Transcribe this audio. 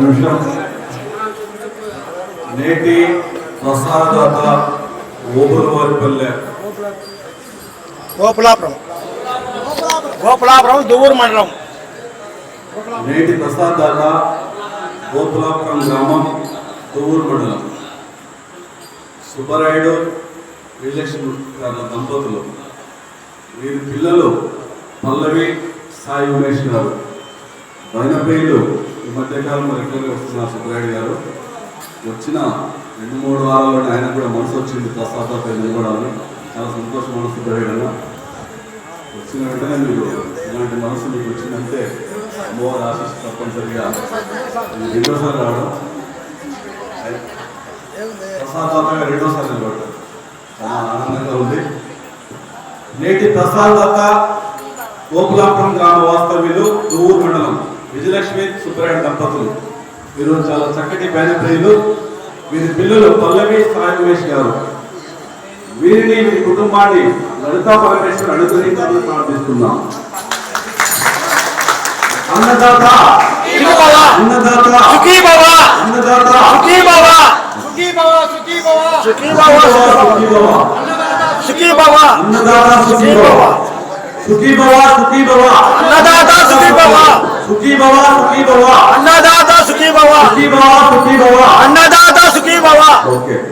నిమిషం. నేటి ప్రసాదదాత ఓబులవారిపల్లె. గోపులాపురం. గోపులాపురం దువ్వూరు మండలం. నేటి ప్రసాదదాత గోపులాపురం గ్రామం తువ్వూరు మండలం. సుబ్బరాయుడు విజయలక్ష్మి గారి దంపతులు. వీరి పిల్లలు పల్లవి సాయి ఉమేష్ గారు. బైనపేలు ఈ మధ్యకాలంలో రెగ్యులర్గా వస్తున్నారు సుబ్బరాయుడు గారు. వచ్చిన రెండు మూడు వారాల్లో ఆయన కూడా మనసు వచ్చింది ప్రసాద్ నిలబడాలని చాలా సంతోషం మన సుబ్బరాయుడు వచ్చిన వెంటనే మీరు ఇలాంటి మనసు మీకు వచ్చిందంటే అమ్మవారి ఆశీస్సు తప్పనిసరిగా రెండోసారి రావడం. ప్రసాద్ రెండోసారి నిలబడ్డారు చాలా ఆనందంగా ఉంది. నేటి ప్రసాద్ దత్త గోకులాపురం గ్రామ వాస్తవ్యులు నువ్వూరు మండలం. విజయలక్ష్మి సుబ్బరాయుడు దంపతులు. ఈరోజు చాలా చక్కటి ప్రియులు వీరి పిల్లలు పల్లవి సాయి గారు. వీరిని మీ కుటుంబాన్ని లలితా పరమేశ్వర్ అనుగ్రహించాలని ప్రార్థిస్తున్నాం. అన్నదాత అన్నదాత సుఖీ బాబా అన్నదాత. సుఖీ బాబా సుఖీ భవ సుఖీ భవ సుఖీ బాబా సుఖీ భవ. సుఖీ బాబా అన్నదాత భవ అన్నదాత سکی بابا سکی بابا۔ انا دادا سکی بابا۔ سکی بابا سکی بابا۔ انا دادا سکی بابا۔ اوکے